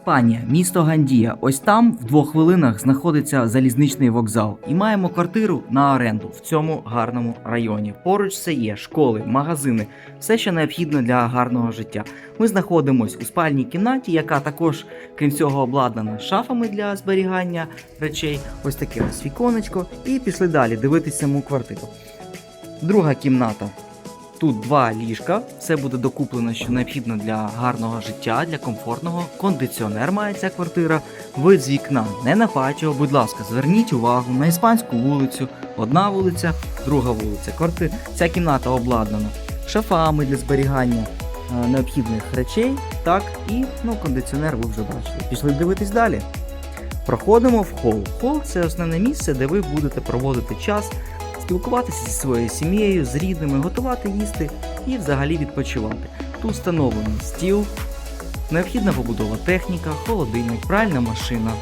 Іспанія, місто Гандія. Ось там в двох хвилинах знаходиться залізничний вокзал. І маємо квартиру на оренду в цьому гарному районі. Поруч все є школи, магазини, все, що необхідно для гарного життя. Ми знаходимось у спальній кімнаті, яка також, крім цього, обладнана шафами для зберігання речей. Ось таке ось віконечко. І пішли далі дивитися саму квартиру. Друга кімната. Тут два ліжка, все буде докуплено, що необхідно для гарного життя, для комфортного. Кондиціонер має ця квартира. Вид з вікна не на патіо. Будь ласка, зверніть увагу на іспанську вулицю. Одна вулиця, друга вулиця. Кварти... Ця кімната обладнана шафами для зберігання е, необхідних речей. Так, і ну, кондиціонер ви вже бачили. Пішли дивитись далі. Проходимо в хол. Хол це основне місце, де ви будете проводити час, спілкуватися зі своєю сім'єю, з рідними, готувати їсти і взагалі відпочивати. Тут встановлений стіл, необхідна побудова техніка, холодильник, пральна машина.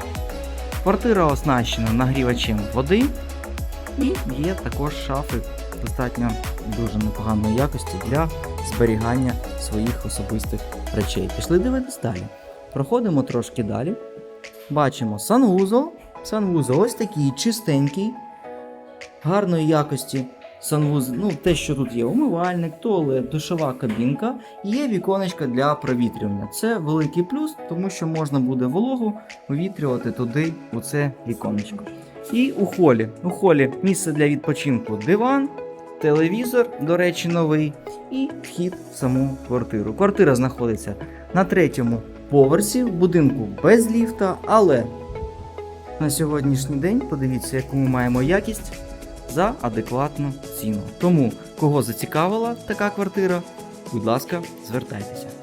Квартира оснащена нагрівачем води і є також шафи достатньо дуже непоганої якості для зберігання своїх особистих речей. Пішли дивитись далі. Проходимо трошки далі. Бачимо санвузол. Санвузол ось такий чистенький, гарної якості. Санвузол, ну те, що тут є, умивальник, туалет, душова кабінка, і є віконечко для провітрювання. Це великий плюс, тому що можна буде вологу вивітрювати туди, у це віконечко. І у холі. У холі місце для відпочинку диван, телевізор, до речі, новий, і вхід в саму квартиру. Квартира знаходиться на третьому поверсі в будинку без ліфта, але на сьогоднішній день подивіться, яку ми маємо якість за адекватну ціну. Тому, кого зацікавила така квартира, будь ласка, звертайтеся.